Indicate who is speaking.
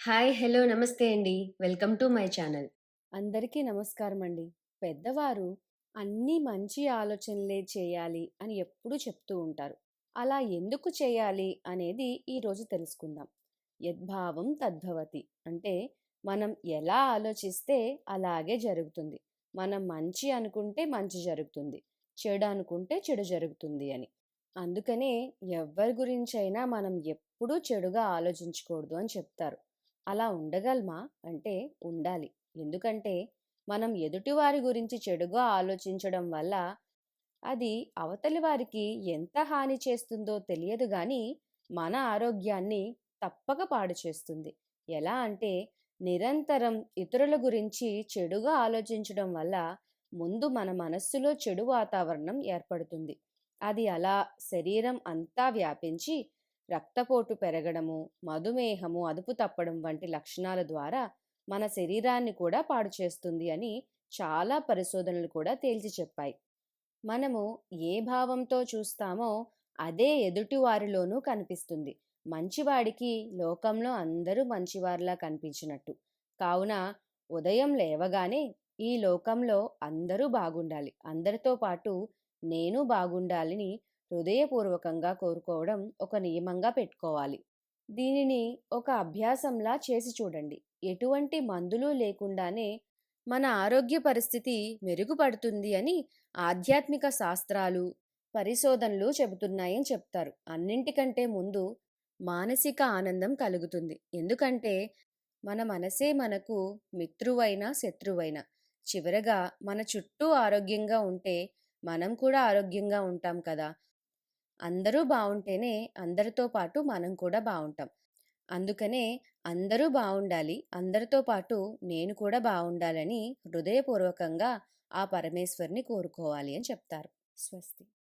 Speaker 1: Hi! Hello! నమస్తే అండి. Welcome to my channel.
Speaker 2: అందరికీ నమస్కారం అండి పెద్దవారు అన్నీ మంచి ఆలోచనలే చేయాలి అని ఎప్పుడూ చెప్తూ ఉంటారు. అలా ఎందుకు చేయాలి అనేది ఈరోజు తెలుసుకుందాం. యద్భావం తద్భవతి. అంటే మనం ఎలా ఆలోచిస్తే అలాగే జరుగుతుంది. మనం మంచి అనుకుంటే మంచి జరుగుతుంది. చెడు అనుకుంటే చెడు జరుగుతుంది అని. అందుకనే ఎవరి గురించైనా మనం ఎప్పుడూ చెడుగా ఆలోచించకూడదు అని చెప్తారు. అలా ఉండగలమా? అంటే ఉండాలి. ఎందుకంటే మనం ఎదుటివారి గురించి చెడుగా ఆలోచించడం వల్ల అది అవతలి వారికి ఎంత హాని చేస్తుందో తెలియదు కానీ మన ఆరోగ్యాన్ని తప్పక పాడు చేస్తుంది. ఎలా అంటే నిరంతరం ఇతరుల గురించి చెడుగా ఆలోచించడం వల్ల ముందు మన మనస్సులో చెడు వాతావరణం ఏర్పడుతుంది. అది అలా శరీరం అంతా వ్యాపించి రక్తపోటు పెరగడము, మధుమేహము అదుపు తప్పడం వంటి లక్షణాల ద్వారా మన శరీరాన్ని కూడా పాడు చేస్తుంది అని చాలా పరిశోధనలు కూడా తేల్చి చెప్పాయి. మనము ఏ భావంతో చూస్తామో అదే ఎదుటివారిలోనూ కనిపిస్తుంది. మంచివాడికి లోకంలో అందరూ మంచివారిలా కనిపించినట్టు. కావున ఉదయం లేవగానే ఈ లోకంలో అందరూ బాగుండాలి. అందరితో పాటు నేను బాగుండాలని హృదయపూర్వకంగా కోరుకోవడం ఒక నియమంగా పెట్టుకోవాలి. దీనిని ఒక అభ్యాసంలా చేసి చూడండి. ఎటువంటి మందులు లేకుండానే మన ఆరోగ్య పరిస్థితి మెరుగుపడుతుంది అని ఆధ్యాత్మిక శాస్త్రాలు, పరిశోధనలు చెబుతున్నాయని చెప్తారు. అన్నింటికంటే ముందు మానసిక ఆనందం కలుగుతుంది. ఎందుకంటే మన మనసే మనకు మిత్రువైన శత్రువైన చివరగా మన చుట్టూ ఆరోగ్యంగా ఉంటే మనం కూడా ఆరోగ్యంగా ఉంటాం కదా! అందరూ బాగుంటేనే అందరితో పాటు మనం కూడా బాగుంటాం అందుకనే అందరూ బాగుండాలి అందరితో పాటు నేను కూడా బాగుండాలని హృదయపూర్వకంగా ఆ పరమేశ్వరిని కోరుకోవాలి అని చెప్తారు. స్వస్తి.